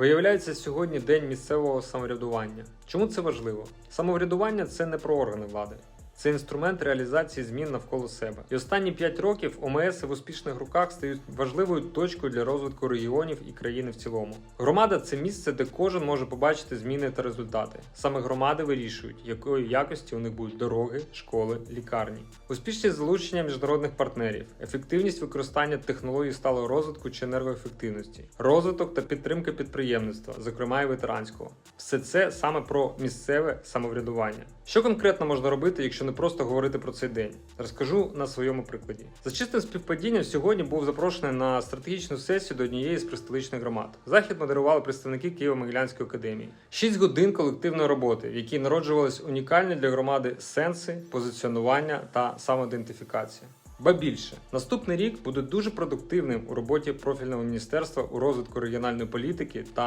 Виявляється, сьогодні день місцевого самоврядування. Чому це важливо? Самоврядування це не про органи влади. Це інструмент реалізації змін навколо себе. І останні 5 років ОМС в успішних руках стають важливою точкою для розвитку регіонів і країни в цілому. Громада це місце, де кожен може побачити зміни та результати. Саме громади вирішують, якої якості у них будуть дороги, школи, лікарні. Успішність залучення міжнародних партнерів, ефективність використання технологій сталого розвитку чи енергоефективності, розвиток та підтримка підприємництва, зокрема і ветеранського. Все це саме про місцеве самоврядування. Що конкретно можна робити, якщо не просто говорити про цей день? Розкажу на своєму прикладі. За чистим співпадінням сьогодні був запрошений на стратегічну сесію до однієї з пристоличних громад. Захід модерували представники Києво-Могилянської академії. Шість годин колективної роботи, в якій народжувались унікальні для громади сенси, позиціонування та самоідентифікація. Ба більше, наступний рік буде дуже продуктивним у роботі профільного міністерства у розвитку регіональної політики та